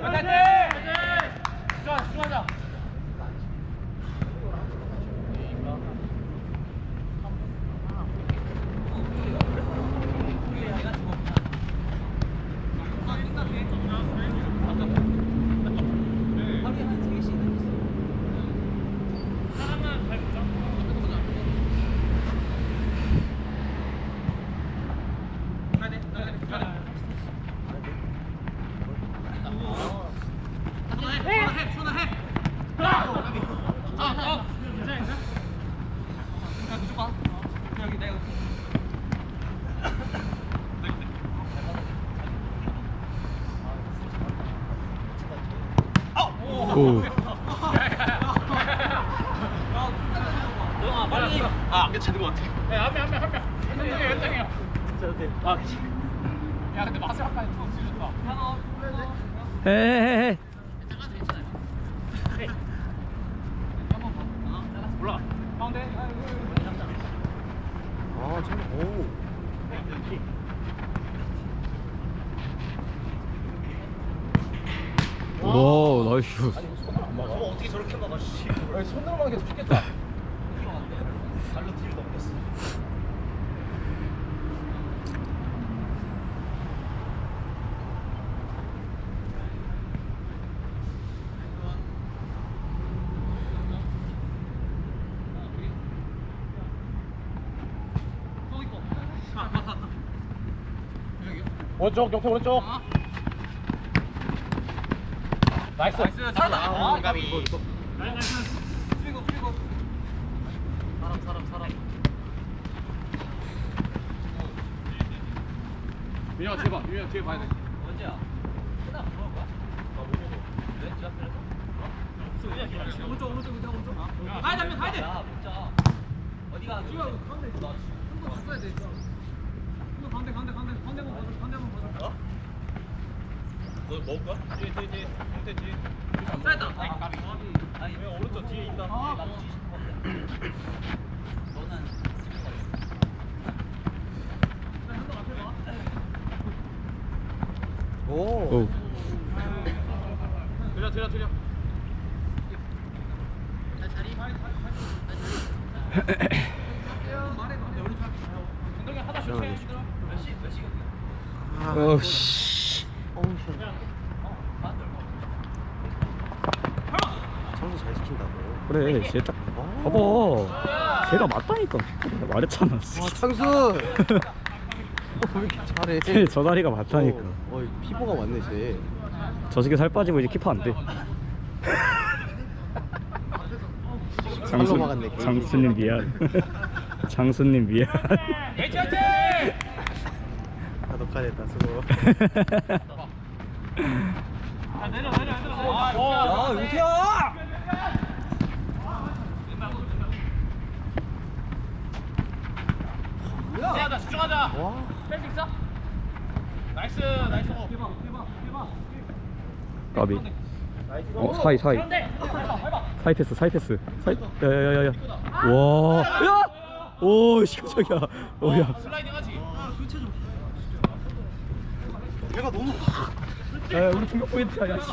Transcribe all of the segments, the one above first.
화이팅! 수고하자. 오. 아, 차는 것 같아. 네. 아. 야, 근데 마스카까지 또 지졌다. 헤헤헤. 올라. 가운데. 아, 참, 오. 오, 나이스. 저거 어떻게 저렇게 막아, 씨. 손으로 막는 게 좋겠다. 발로 뒤로 넘겼어. 오른쪽, 경태 오른쪽. 나이스. 나이스. 살았다. 아, 까비. 민혁아 뒤에 봐. 민혁아 뒤에 봐야 돼. 오른쪽 오른쪽 오른쪽 오른쪽. 가야 돼 가야 돼. 어디가 지금 가운데? 한번 갔어야 돼 가운데 가운데 가운데 가운데만 봐줘 가운데만 봐줘 너 먹을 거야? 뒤에, 뒤에, 뒤에. 형태 뒤에. 쌓였다 아니, 왜 오른쪽 뒤에 있다. 아. 나도 뒤에 싶은 너는 오. 들려, 들려, 들려. 현동이 하나 슛해. 어, 씨. 청소 잘 시킨다고. 그래, 쟤 딱. 봐봐. 쟤가 맞다니까. 말했잖아. 와, 창수! 왜 이렇게 잘해? 쟤저 다리가 맞다니까. 어, 어, 피부가 맞네, 쟤. 저 새끼 살 빠지고 이제 키퍼 안 돼. 게임. 장수님 미안. 장수님 미안. 녹화됐다, 수고. 아, 내려, 내려, 내려. 아, 야 유태야 집중하자. 뺄수 있어? 나이스, 나이스. 호. 까비. 어, 사이, 사이. 사이 패스, 사이 패스. 사이. 야, 야, 야, 야. 와. 야! 오, 씨, 깜짝이야. 오, 야. 슬라이딩 하지. 얘가 너무. 야, 우리 공격 포인트야, 야, 씨.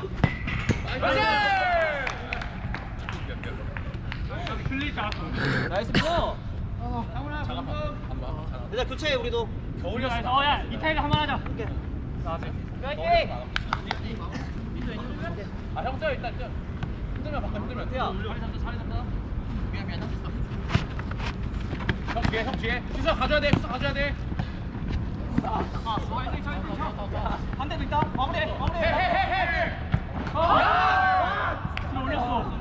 나이스 보 일단 교체해, 우리도. 겨울이었어. 어, 야, 이타이가 한번 하자. 나지. 화이팅! 아, 형 쪄, 일단 쪄. 힘들면 바꿔, 힘들면. 야. 자리 잡자, 자리 잡자. 미안, 미안, 형 뒤에, 형 뒤에. 희서 가져야 돼, 희서 가져야 돼. 반대도 있다 마무리 마무리. 아! 들어 올렸어.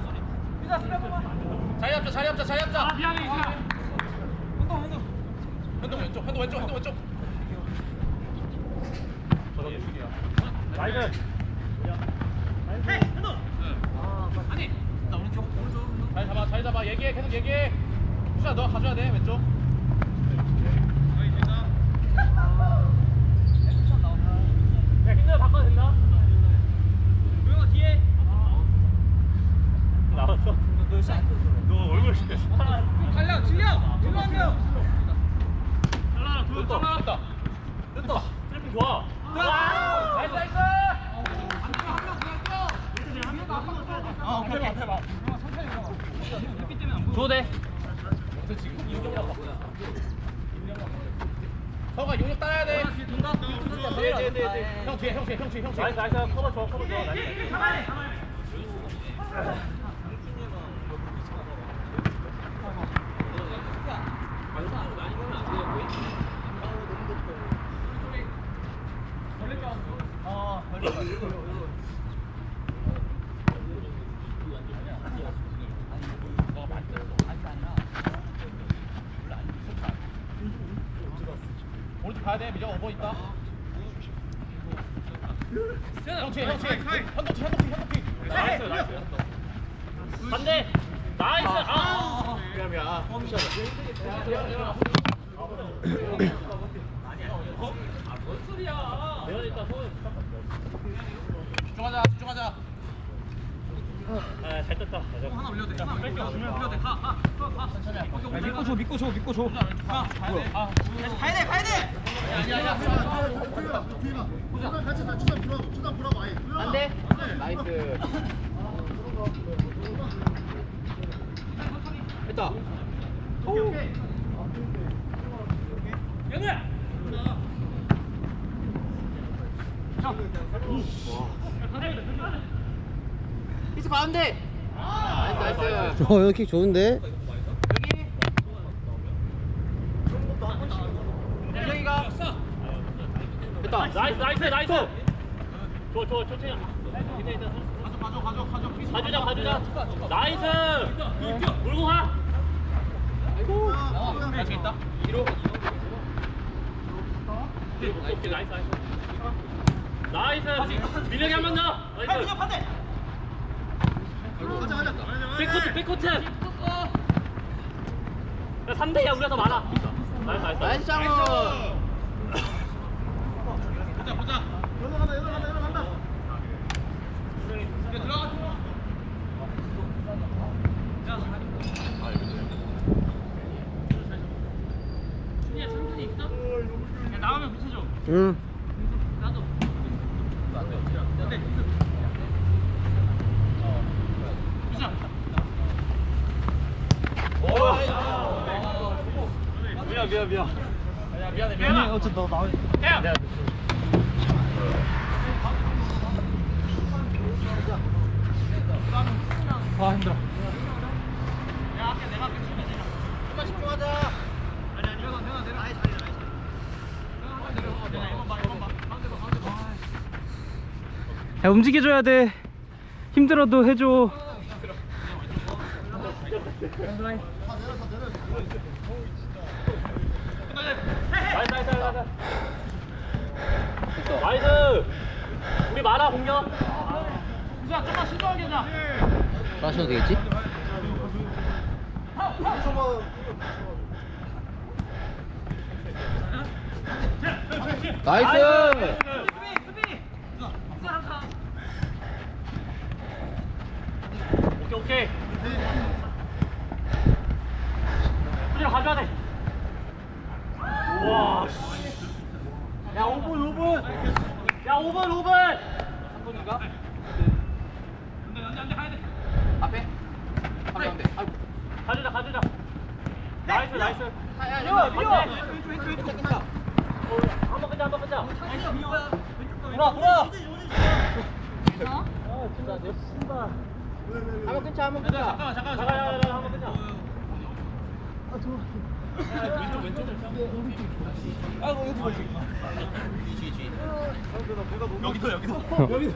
유자 스텝 한번 자리 잡자, 자리 잡자, 자리 잡자. 미안해 유자 운동 운동 현동 왼쪽, 현동 왼쪽, 현동 왼쪽. 저런 슛이야. 나이스. 헤이 운동 아니 나 오른쪽 오른쪽 잘 잡아, 잘 잡아. 얘기해, 계속 얘기해. 수아, 너 가져야 돼, 왼쪽. 아, 오케이, 오케이. 조대. 서가 용역 따라야 돼형 네, 네, 네, 뒤에, 형 뒤에, 형 뒤에, 형 뒤에. 나이스, 나이스. 커버 줘, 커버 줘. 나이스. 방송으로 많이 가면 안 되고. 오른쪽 가야 돼. 미정 5번 있다. 형 뒤에, 형 뒤에. 현덕지, 현덕지, 현덕지. 나이스 나이스. 반대. 나이스. 아. 미안, 미안. 아, 내가 일단 손. 집중하자, 집중하자. 아, 잘 떴다. 맞아. 하나 올려도 돼. 하나 올려도 돼. 올려도 돼. 가, 가, 가, 가. 오케이, 믿고 줘, 믿고 줘, 믿고 줘. 가, 가야 돼. 아, 가야 돼, 가야 돼. 나이스. 됐다. 영우야. 피스 가운데. 나이스, 나이스. 어, 여기 킥 좋은데? 민정이가. 됐다. 나이스 나이스 나이스. 좋아 좋아 천천히. 가져, 가져, 가져. 피스 가주자 가주자. 나이스. 물고 가. 할수 있다. 1호. 나이스 나이스 나이스. 나이스. 민혁이 한번 더. 나이스. 반대. 백코트 백코트. 야 3대야 우리가 더 많아. 나이스 나이스. 나이스 장훈. 보자, 보자. 이제 들어가. 야, 나가면 붙여줘. 응. 나도. 네. 보자. 미안 미안 미안. 미안해, 미안해. 어쨌든 너 나와. 야. 아, 힘들어. 야, 아까 내가 앞에 치면 되잖아. 좀만 집중하자. 아니, 아니, 내가, 내가, 내가. 나이스, 나이스. 내가 내려. 어, 내가 이번 봐, 이번 봐. 가운데 봐, 가운데 봐. 야 움직여줘야 돼 힘들어도 해줘 나이스. 우리 많아 공격. 우수야, 좀만 신중하게 하자. 마셔도 되겠지? 나이스! 수비, 수비. 우수 항상. 오케이 오케이. 수진아 가져야 돼. 와. 씨. 야 5분 5분. 야 5분 5분. 안 돼, 안 돼, 안 돼, 가야 돼. 앞에. 앞에 가운데. 아이고. 가주자 가주자. 나이스 나이스. 야, 미워, 미워. 왼쪽, 왼쪽, 왼쪽. 괜찮아. 한번 끝자 한번 끝자. 돌아, 돌아. 괜찮아? 한번 끊자, 한번 끊자. 잠깐만, 잠깐만, 잠깐 잠깐만. 잠깐 한번 끝자. 왼쪽, 왼쪽. 아이고, 여기 보지. 여기도, 여기도. 어. 여기도.